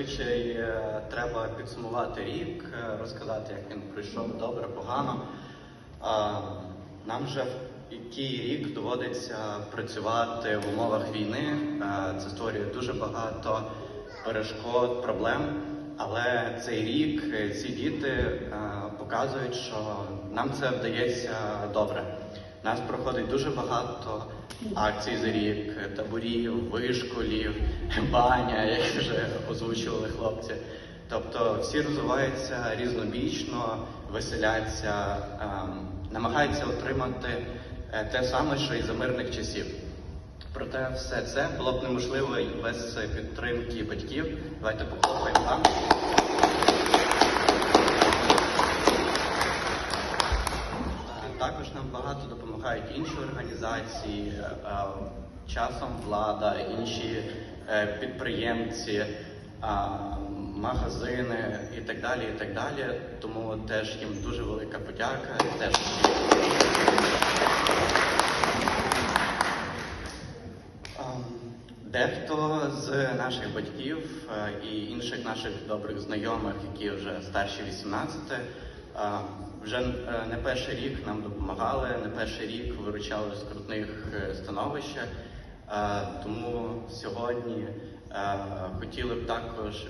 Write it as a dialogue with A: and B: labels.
A: зазвичай е, треба підсумувати рік, е, розказати, як він пройшов добре, погано. Нам вже в який рік доводиться працювати в умовах війни. Е, Це створює дуже багато перешкод, проблем. Але цей рік ці діти показують, що нам це вдається добре. Нас проходить дуже багато акцій за рік, таборів, вишколів, баня, як вже озвучували хлопці. Тобто всі розвиваються різнобічно, веселяться, ем, намагаються отримати е, те саме, що і за мирних часів. Проте все це було б неможливо без підтримки батьків. Давайте похлопаємо. Також нам багато допомагають інші організації, е, часом влада, інші е, підприємці, магазини і так далі. і так далі. Тому теж їм дуже велика подяка. Теж Дехто з наших батьків е, і інших наших добрих знайомих, які вже старші 18, е, вже е, не перший рік нам допомагали, не перший рік виручали з скрутних е, становищ. Е, Тому сьогодні е, хотіли б також